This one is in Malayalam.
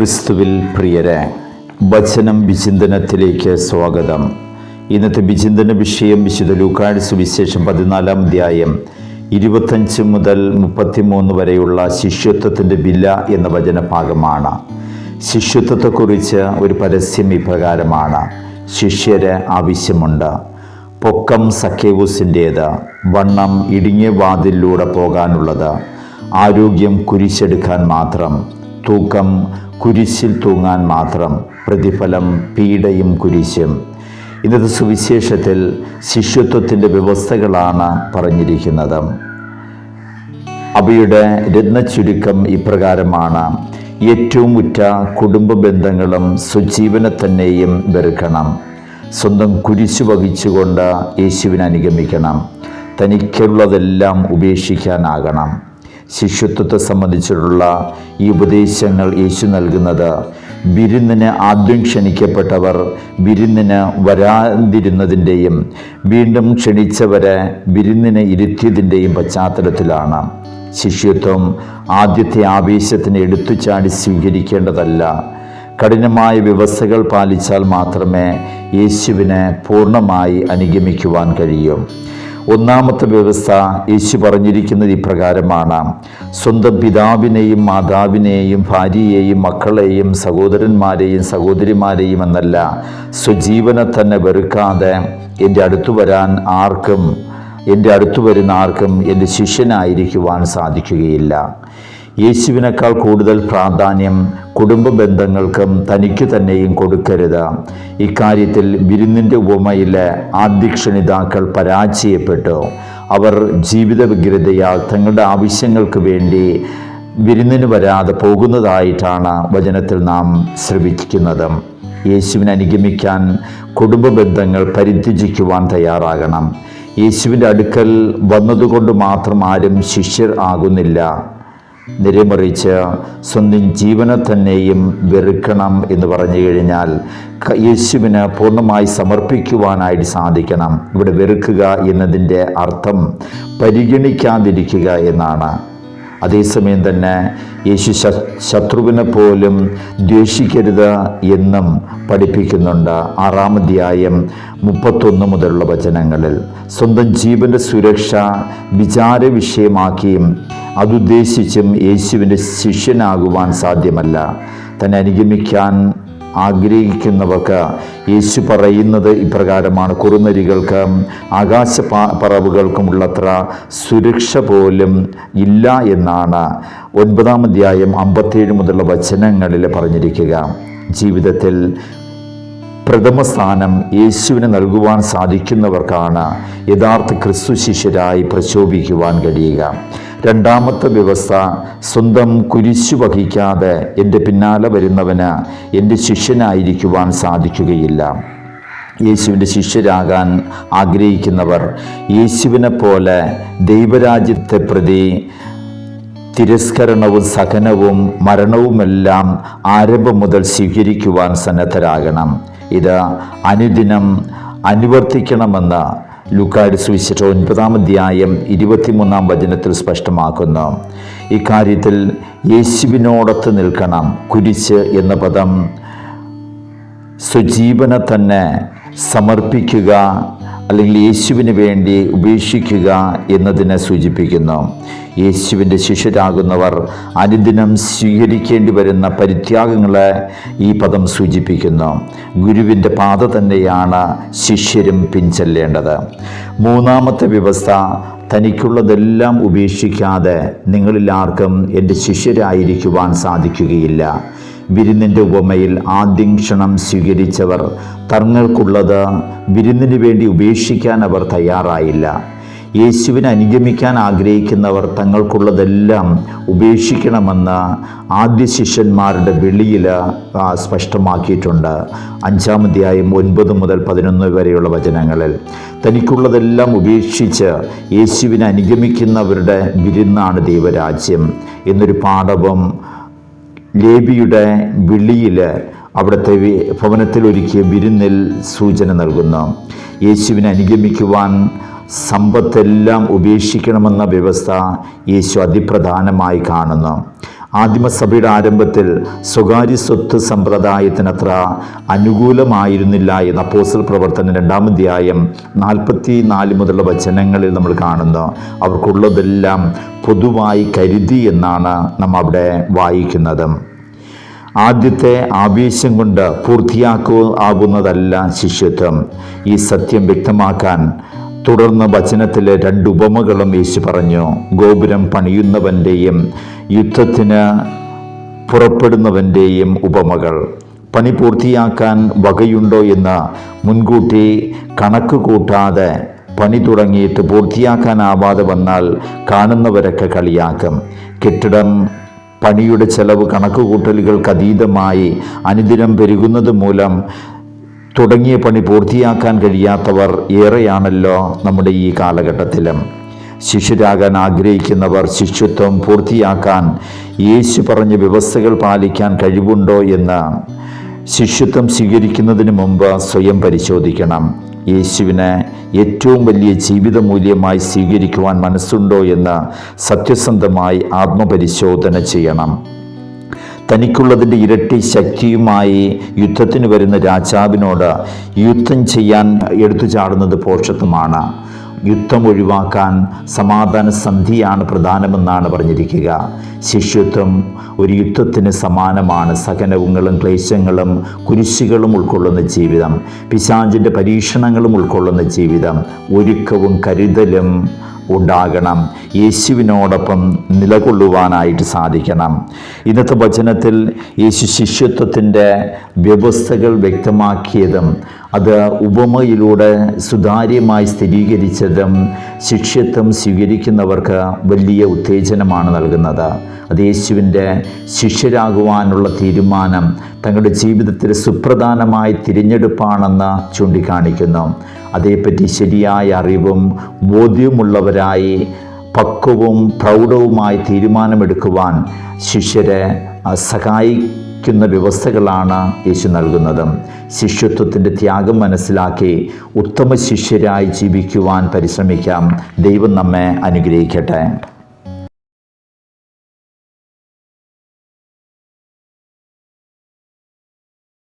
ക്രിസ്തുവിൽ പ്രിയരെ വചനം വിചിന്തനത്തിലേക്ക് സ്വാഗതം. ഇന്നത്തെ വിചിന്തന വിഷയം വിശുദ്ധ ലൂക്കാട് സുവിശേഷം പതിനാലാം അധ്യായം ഇരുപത്തഞ്ച് മുതൽ മുപ്പത്തിമൂന്ന് വരെയുള്ള ശിഷ്യത്വത്തിന്റെ വില എന്ന വചനഭാഗമാണ്. ശിഷ്യത്വത്തെക്കുറിച്ച് ഒരു പരസ്യം ഇപ്രകാരമാണ്. ശിഷ്യരെ ആവശ്യമുണ്ട്. പൊക്കം സഖ്യവൂസിന്റേത് വണ്ണം ഇടുങ്ങിയ വാതിലൂടെ പോകാനുള്ളത് ആരോഗ്യം കുരിശെടുക്കാൻ മാത്രം. തൂക്കം കുരിശിൽ തൂങ്ങാൻ മാത്രം പ്രതിഫലം പീഡയും കുരിശും. ഇന്നത്തെ സുവിശേഷത്തിൽ ശിഷ്യത്വത്തിന്റെ വ്യവസ്ഥകളാണ് പറഞ്ഞിരിക്കുന്നത്. അവയുടെ രത്നച്ചുരുക്കം ഇപ്രകാരമാണ്. ഏറ്റവും ഉറ്റ കുടുംബ ബന്ധങ്ങളും സ്വജീവനെ തന്നെയും വെറുക്കണം. സ്വന്തം കുരിശു വഹിച്ചുകൊണ്ട് യേശുവിനെ അനുഗമിക്കണം. തനിക്കുള്ളതെല്ലാം ഉപേക്ഷിക്കാനാകണം. ശിഷ്യത്വത്തെ സംബന്ധിച്ചിട്ടുള്ള ഈ ഉപദേശങ്ങൾ യേശു നൽകുന്നത്. വിരുന്നിന് ആദ്യം ക്ഷണിക്കപ്പെട്ടവർ വിരുന്നിന് വരാതിരുന്നതിന്റെയും വീണ്ടും ക്ഷണിച്ചവരെ വിരുന്നിന് ഇരുത്തിയതിന്റെയും പശ്ചാത്തലത്തിലാണ്. ശിഷ്യത്വം ആദ്യത്തെ ആവേശത്തിന് എടുത്തുചാടി സ്വീകരിക്കേണ്ടതല്ല. കഠിനമായ വ്യവസ്ഥകൾ പാലിച്ചാൽ മാത്രമേ യേശുവിനെ പൂർണമായി അനുഗമിക്കുവാൻ കഴിയൂ. ഒന്നാമത്തെ വ്യവസ്ഥ യേശു പറഞ്ഞിരിക്കുന്നത് ഇപ്രകാരമാണ്. സ്വന്തം പിതാവിനെയും മാതാവിനെയും ഭാര്യയെയും മക്കളെയും സഹോദരന്മാരെയും സഹോദരിമാരെയും എന്നല്ല സ്വജീവനെ തന്നെ വെറുക്കാതെ എന്റെ അടുത്തു വരാൻ ആർക്കും എന്റെ അടുത്തു വരുന്ന ആർക്കും എന്റെ ശിഷ്യനായിരിക്കുവാൻ സാധിക്കുകയില്ല. യേശുവിനേക്കാൾ കൂടുതൽ പ്രാധാന്യം കുടുംബ ബന്ധങ്ങൾക്കും തനിക്ക് തന്നെയും കൊടുക്കരുത്. ഇക്കാര്യത്തിൽ വിരുന്നിന്റെ ഉപമയിലെ ആദ്യക്ഷണിതാക്കൾ പരാജയപ്പെട്ടു. അവർ ജീവിത വ്യഗ്രതയാൽ തങ്ങളുടെ ആവശ്യങ്ങൾക്ക് വേണ്ടി വിരുന്നിന് വരാതെ പോകുന്നതായിട്ടാണ് വചനത്തിൽ നാം ശ്രമിക്കുന്നത് യേശുവിനെ അനുഗമിക്കാൻ കുടുംബ ബന്ധങ്ങൾ പരിത്യജിക്കുവാൻ തയ്യാറാകണം. യേശുവിന്റെ അടുക്കൽ വന്നതുകൊണ്ട് മാത്രം ആരും ശിഷ്യർ ആകുന്നില്ല. നിരമറിച്ച് സ്വന്തം ജീവനെ തന്നെയും വെറുക്കണം എന്ന് പറഞ്ഞു കഴിഞ്ഞാൽ യേശുവിന് പൂർണമായി സമർപ്പിക്കുവാനായിട്ട് സാധിക്കണം. ഇവിടെ വെറുക്കുക എന്നതിന്റെ അർത്ഥം പരിഗണിക്കാതിരിക്കുക എന്നാണ്. അതേസമയം തന്നെ യേശു ശത്രുവിനെ പോലും ദ്വേഷിക്കരുത് എന്നും പഠിപ്പിക്കുന്നുണ്ട് ആറാം അധ്യായം മുപ്പത്തൊന്ന് മുതലുള്ള വചനങ്ങളിൽ. സ്വന്തം ജീവന്റെ സുരക്ഷ വിചാര വിഷയമാക്കിയും അതുദ്ദേശിച്ചും യേശുവിന്റെ ശിഷ്യനാകുവാൻ സാധ്യമല്ല. തന്നെ അനുഗമിക്കാൻ ആഗ്രഹിക്കുന്നവർക്ക് യേശു പറയുന്നത് ഇപ്രകാരമാണ്. കുറുനരികൾക്ക് ആകാശ പറവുകൾക്കുമുള്ളത്ര സുരക്ഷ പോലും ഇല്ല എന്നാണ് ഒൻപതാം അധ്യായം അമ്പത്തേഴ് മുതലുള്ള വചനങ്ങളിൽ പറഞ്ഞിരിക്കുക. ജീവിതത്തിൽ പ്രഥമ സ്ഥാനം യേശുവിന് നൽകുവാൻ സാധിക്കുന്നവർക്കാണ് യഥാർത്ഥ ക്രിസ്തു ശിഷ്യരായി പ്രശോഭിക്കുവാൻ കഴിയുക. രണ്ടാമത്തെ വ്യവസ്ഥ സ്വന്തം കുരിശു വഹിക്കാതെ എന്റെ പിന്നാലെ വരുന്നവന് എന്റെ ശിഷ്യനായിരിക്കുവാൻ സാധിക്കുകയില്ല. യേശുവിന്റെ ശിഷ്യരാകാൻ ആഗ്രഹിക്കുന്നവർ യേശുവിനെ പോലെ ദൈവരാജ്യത്തെ പ്രതി തിരസ്കരണവും സഹനവും മരണവുമെല്ലാം ആരംഭം മുതൽ സ്വീകരിക്കുവാൻ സന്നദ്ധരാകണം. ഇത് അനുദിനം അനുവർത്തിക്കണമെന്ന് ലുക്കാട് സുവിശേഷം ഒൻപതാം അധ്യായം ഇരുപത്തിമൂന്നാം വചനത്തിൽ സ്പഷ്ടമാക്കുന്നു. ഇക്കാര്യത്തിൽ യേശുവിനോടൊത്ത് നിൽക്കണം. കുരിശ് എന്ന പദം സ്വജീവനെ തന്നെ സമർപ്പിക്കുക അല്ലെങ്കിൽ യേശുവിന് വേണ്ടി ഉപേക്ഷിക്കുക എന്നതിനെ സൂചിപ്പിക്കുന്നു. യേശുവിന്റെ ശിഷ്യരാകുന്നവർ അനുദിനം സ്വീകരിക്കേണ്ടി വരുന്ന പരിത്യാഗങ്ങളെ ഈ പദം സൂചിപ്പിക്കുന്നു. ഗുരുവിന്റെ പാത തന്നെയാണ് ശിഷ്യരും പിൻചെല്ലേണ്ടത്. മൂന്നാമത്തെ വ്യവസ്ഥ തനിക്കുള്ളതെല്ലാം ഉപേക്ഷിക്കാതെ നിങ്ങളിൽ ആർക്കും എന്റെ ശിഷ്യരായിരിക്കുവാൻ സാധിക്കുകയില്ല. വിരുന്നിന്റെ ഉപമയിൽ ആദ്യം ക്ഷണം സ്വീകരിച്ചവർ തങ്ങൾക്കുള്ളത് വിരുന്നിന് വേണ്ടി ഉപേക്ഷിക്കാൻ അവർ തയ്യാറായില്ല. യേശുവിനെ അനുഗമിക്കാൻ ആഗ്രഹിക്കുന്നവർ തങ്ങൾക്കുള്ളതെല്ലാം ഉപേക്ഷിക്കണമെന്ന് ആദ്യ ശിഷ്യന്മാരുടെ വെളിയിൽ സ്പഷ്ടമാക്കിയിട്ടുണ്ട്. അഞ്ചാം അധ്യായം ഒൻപത് മുതൽ പതിനൊന്ന് വരെയുള്ള വചനങ്ങളിൽ. തനിക്കുള്ളതെല്ലാം ഉപേക്ഷിച്ച് യേശുവിനെ അനുഗമിക്കുന്നവരുടെ വിരുന്നാണ് ദൈവരാജ്യം എന്നൊരു പാഠവും ലേബിയുടെ വിളിയിൽ അവിടുത്തെ ഭവനത്തിൽ ഒരുക്കിയ വിരുന്നിൽ സൂചന നൽകുന്നു. യേശുവിനെ അനുഗമിക്കുവാൻ സമ്പത്തെല്ലാം ഉപേക്ഷിക്കണമെന്ന വ്യവസ്ഥ യേശു അതിപ്രധാനമായി കാണുന്നു. ആദിമസഭയുടെ ആരംഭത്തിൽ സ്വകാര്യ സ്വത്ത് സമ്പ്രദായത്തിനത്ര അനുകൂലമായിരുന്നില്ല എന്ന അപ്പോസ്റ്റൽ പ്രവർത്തനം രണ്ടാമധ്യായം നാൽപ്പത്തി നാല് മുതലുള്ള വചനങ്ങളിൽ നമ്മൾ കാണുന്നു. അവർക്കുള്ളതെല്ലാം പൊതുവായി കരുതി എന്നാണ് നാം അവിടെ വായിക്കുന്നത്. ആദ്യത്തെ ആവേശം കൊണ്ട് പൂർത്തിയാക്കു ആകുന്നതല്ല ശിഷ്യത്വം. ഈ സത്യം വ്യക്തമാക്കാൻ തുടർന്ന് വചനത്തിലെ രണ്ട് ഉപമകളും യേശു പറഞ്ഞു ഗോപുരം പണിയുന്നവന്റെയും യുദ്ധത്തിന് പുറപ്പെടുന്നവന്റെയും ഉപമകൾ. പണി പൂർത്തിയാക്കാൻ വകയുണ്ടോ എന്ന് മുൻകൂട്ടി കണക്ക് കൂട്ടാതെ പണി തുടങ്ങിയിട്ട് പൂർത്തിയാക്കാനാവാതെ വന്നാൽ കാണുന്നവരൊക്കെ കളിയാക്കും. കെട്ടിടം പണിയുടെ ചെലവ് കണക്കുകൂട്ടലുകൾക്ക് അതീതമായി അനുദിനം പെരുകുന്നത് മൂലം തുടങ്ങിയ പണി പൂർത്തിയാക്കാൻ കഴിയാത്തവർ ഏറെയാണല്ലോ നമ്മുടെ ഈ കാലഘട്ടത്തിലും. ശിഷ്യരാകാൻ ആഗ്രഹിക്കുന്നവർ ശിഷ്യത്വം പൂർത്തിയാക്കാൻ യേശു പറഞ്ഞ വ്യവസ്ഥകൾ പാലിക്കാൻ കഴിവുണ്ടോ എന്ന് ശിഷ്യത്വം സ്വീകരിക്കുന്നതിന് മുമ്പ് സ്വയം പരിശോധിക്കണം. യേശുവിനെ ഏറ്റവും വലിയ ജീവിത മൂല്യമായി സ്വീകരിക്കുവാൻ മനസ്സുണ്ടോ എന്ന് സത്യസന്ധമായി ആത്മപരിശോധന ചെയ്യണം. തനിക്കുള്ളതിന്റെ ഇരട്ടി ശക്തിയുമായി യുദ്ധത്തിന് വരുന്ന രാജാവിനോട് യുദ്ധം ചെയ്യാൻ എടുത്തു ചാടുന്നത് പോഷത്വമാണ്. യുദ്ധം ഒഴിവാക്കാൻ സമാധാന സന്ധിയാണ് പ്രധാനമെന്നാണ് പറഞ്ഞിരിക്കുക. ശിഷ്യത്വം ഒരു യുദ്ധത്തിന് സമാനമാണ്. സഹനവുങ്ങളും ക്ലേശങ്ങളും കുരിശുകളും ഉൾക്കൊള്ളുന്ന ജീവിതം. പിശാചിന്റെ പരീക്ഷണങ്ങളും ഉൾക്കൊള്ളുന്ന ജീവിതം. ഒരുക്കവും കരുതലും ഉണ്ടാകണം. യേശുവിനോടൊപ്പം നിലകൊള്ളുവാനായിട്ട് സാധിക്കണം. ഇന്നത്തെ വചനത്തിൽ യേശു ശിഷ്യത്വത്തിന്റെ വ്യവസ്ഥകൾ വ്യക്തമാക്കിയതും അത് ഉപമയിലൂടെ സുതാര്യമായി സ്ഥിരീകരിച്ചതും ശിഷ്യത്വം സ്വീകരിക്കുന്നവർക്ക് വലിയ ഉത്തേജനമാണ് നൽകുന്നത്. അത് യേശുവിന്റെ ശിഷ്യരാകുവാനുള്ള തീരുമാനം തങ്ങളുടെ ജീവിതത്തിൽ സുപ്രധാനമായ തിരഞ്ഞെടുപ്പാണെന്ന് ചൂണ്ടിക്കാണിക്കുന്നു. അതേപ്പറ്റി ശരിയായ അറിവും ബോധ്യമുള്ളവരായി പക്വവും പ്രൗഢവുമായി തീരുമാനമെടുക്കുവാൻ ശിഷ്യരെ സഹായിക്കുന്ന വ്യവസ്ഥകളാണ് യേശു നൽകുന്നത്. ശിഷ്യത്വത്തിന്റെ ത്യാഗം മനസ്സിലാക്കി ഉത്തമ ശിഷ്യരായി ജീവിക്കുവാൻ പരിശ്രമിക്കാം. ദൈവം നമ്മെ അനുഗ്രഹിക്കട്ടെ.